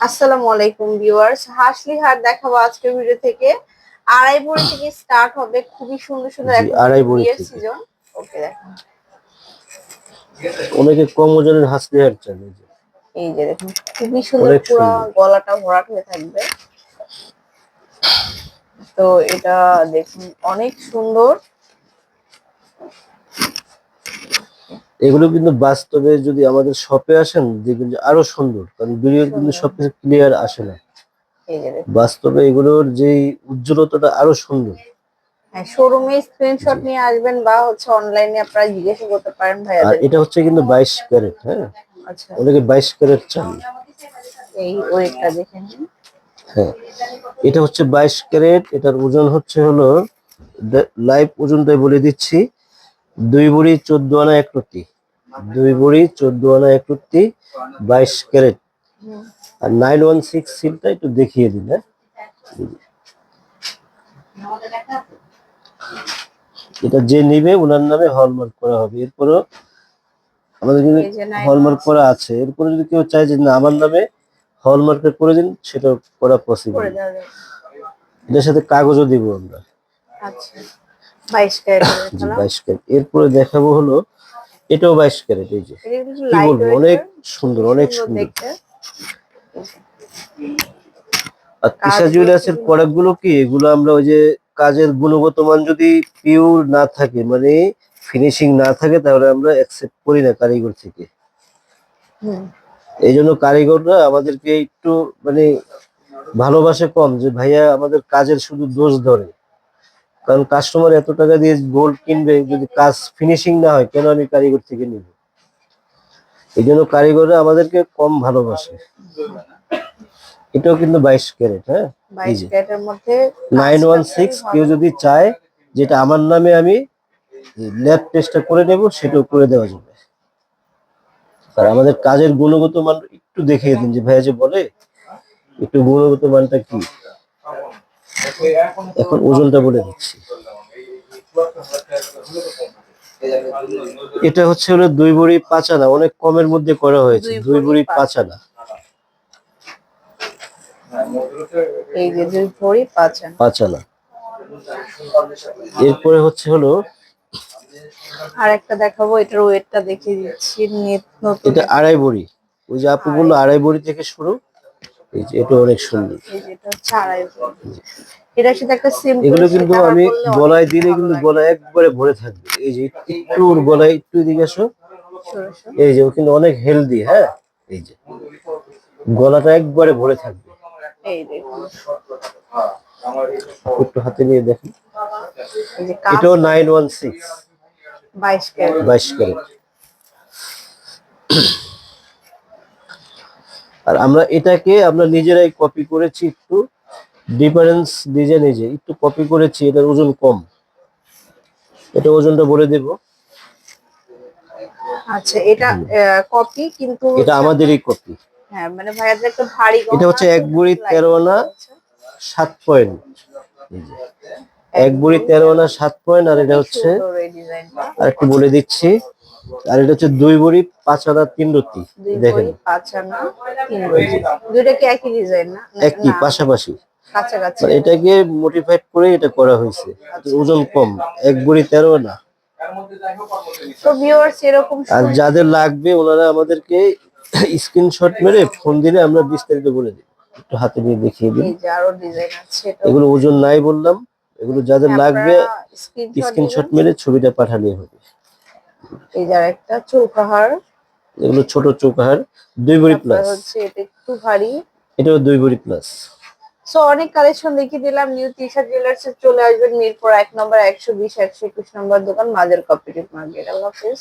আসসালামু আলাইকুম ভিউয়ার্স। হাসলি হাট দেখাবো আজকের ভিডিও থেকে। আড়াই ভরি থেকে স্টার্ট হবে খুবই সুন্দর সুন্দর আড়াই ভরি সিজন ওকে দেখুন। অনেকে কম ওজনের হাসলি হাট চান এই যে। এই যে দেখুন খুবই সুন্দর পুরো গলাটা ভরাট হয়ে থাকবে। তো এটা দেখুন অনেক সুন্দর। এগুলো কিন্তু বাস্তবে যদি আমাদের শপে আসেন দেখবেন যে আরও সুন্দর। কারণ ভিডিও কিন্তু। সবকিছু ক্লিয়ার আসে না। যে বাস্তবে এগুলোর যেই উজ্জ্বলতাটা আরও সুন্দর। হ্যাঁ শোরুমে স্ক্রিনশট নিয়ে আসবেন বা হচ্ছে অনলাইনে আপনারা জিজ্ঞাসা করতে পারেন আর এটা হচ্ছে কিন্তু বাইশ ক্যারেট হ্যাঁ? আচ্ছা। ক্যারেট এই ওয়েটটা হ্যাঁ। এটা হচ্ছে বাইশ ক্যারেট। এটার ওজন হচ্ছে হলো লাইভ ওজনটাই বলে দিচ্ছি দুই বুড়ি চোদ্দ আনা এক রুটি। দুই বুড়ি চোদ্দ আনা এক বাইশ ক্যারেট। আর নাইন ওয়ান সিক্স সিলটা একটু দেখিয়ে দিন হ্যাঁ? এটা যে নিবে ওনার নামে হলমার্ক করা হবে। এরপরও আমাদের কিন্তু এই যে 916 হলমার্ক করা আছে। এরপরে যদি কেউ চায় যে না আমার নামে হলমার্কের করে দিন সেটা করা পসিবল এটার সাথে কাগজও দিব আমরা। আচ্ছা। বাইশ বাইশ ক্যারেট। এরপরে দেখাবো হলো এটাও বাইশ ক্যারেট এই যে। কি বলব অনেক সুন্দর অনেক সুন্দর। আর তিশা জুয়েলার্সের প্রোডাক্টগুলো কি? এগুলো আমরা ওই যে কাজের গুণগত মান যদি পিওর না থাকে মানে ফিনিশিং না থাকে তাহলে আমরা অ্যাকসেপ্ট করি না কারিগর থেকে। এই জন্য কারিগররা আমাদেরকে একটু মানে ভালোবাসে কম যে ভাইয়া আমাদের কাজের শুধু দোষ ধরে। কারণ কাস্টমার এত টাকা দিয়ে গোল্ড কিনবে যদি কাজ ফিনিশিং না হয় কেন আমি কারিগর থেকে নিব? এই জন্য কারিগররা আমাদেরকে কম ভালোবাসে। এটাও কিন্তু বাইশ ক্যারেট হ্যাঁ? নাইন ওয়ান সিক্স কেউ যদি চায় যেটা আমার নামে আমি ল্যাব টেস্টটা করে নেব সেটাও করে দেওয়া যাবে। আর আমাদের কাজের গুণগত মান একটু দেখিয়ে দিন যে ভাইয়া যে বলে একটু গুণগত মানটা কি? এখন ওজনটা বলে দিচ্ছি। এটা হচ্ছে হলো দুই বড়ি পাঁচ আনা অনেক কমের মধ্যে করা হয়েছে দুই বড়ি পাঁচ আনা। এই যে দুই পাঁচ আনা। পাঁচ আনা। এরপরে হচ্ছে হলো আর একটা দেখাবো এটার ওয়েটটা দেখিয়ে দিচ্ছি এটা আড়াই বড়ি। ওই যে আপু বলল আড়াই বড়ি থেকে শুরু এই যে এটা অনেক সুন্দর। এটা সাথে একটা সিম্পল এগুলো কিন্তু আমি গলায় দিলে কিন্তু গলায় একবারে ভরে থাকবে। এই যে একটু গলায় একটু এদিকে আসো। এই যে ও কিন্তু অনেক হেলদি হ্যাঁ? এই যে গলাটা একবারে ভরে থাকবে। এই দেখুন একটু হাতে নিয়ে দেখেন। এটাও নাইন ওয়ান সিক্স বাইশ ক্যারেট। বাইশ ক্যারেট। আমরা এটাকে আমরা নিজেরাই কপি করেছি একটু ডিফারেন্স নিজে নিজে একটু কপি করেছি এটার ওজন কম। এটা ওজনটা বলে দেব। আচ্ছা এটা কপি কিন্তু এটা আমাদেরই কপি হ্যাঁ মানে ভাইয়াদের একটা ভারী এটা হচ্ছে এক বুড়ি আনা সাত পয়েন্ট এক বুড়ি আনা সাত পয়েন্ট আর এটা হচ্ছে আর একটু বলে দিচ্ছি। আর এটা হচ্ছে দুই বড়ি পাঁচ আনা তিন দুই দেখেন। পাঁচ আনা তিন ভরি দুইটা কি একই ডিজাইন না? না, একই পাশাপাশি। কাছাকাছি। মানে এটাকে মোটিফাইড করে এটা করা হয়েছে। ওজন কম এক বুড়ি তেরো না। আর যাদের লাগবে ওনারা আমাদেরকে স্ক্রিনশট মেরে ফোন দিলে আমরা বিস্তারিত বলে দিই একটু হাতে নিয়ে দেখিয়ে দিই এগুলো ওজন নাই বললাম। এগুলো যাদের লাগবে স্ক্রিনশট স্ক্রিনশট মেরে ছবিটা পাঠালে হবে। এই যার একটা চৌকাহার। এগুলো ছোট চৌকাহার দুই ভরি প্লাস হচ্ছে এটা একটু ভারী। এটাও দুই ভরি প্লাস সো অনেক কালেকশন দেখিয়ে দিলাম নিউ তিশা জুয়েলার্স চলে আসবেন মিরপুর এক নম্বর একশো বিশ একশো একুশ নম্বর দোকান মাজার কপিটিভ মার্কেট আল্লাহ হাফিজ